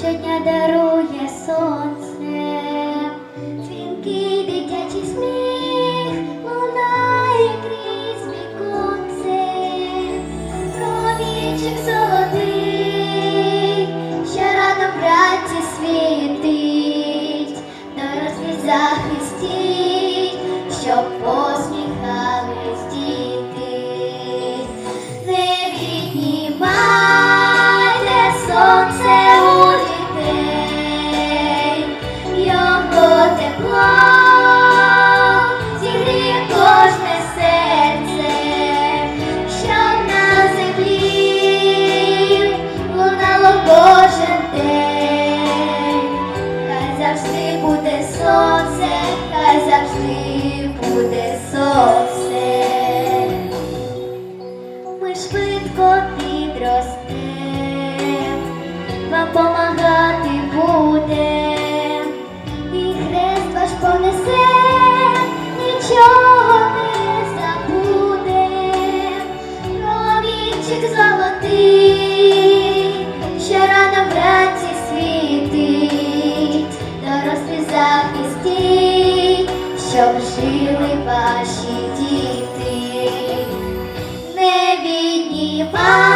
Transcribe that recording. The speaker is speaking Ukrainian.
щодня дарує сонце, дзвінки дитячий сміх лунає крізь віконце, промінчик золотий, що рано праці світить, дорослі захисті. понесе, нічого не забуде, Ровінчик золотий, що рано вранці світить, дорослі захистіть, щоб жили ваші діти, не віднімай.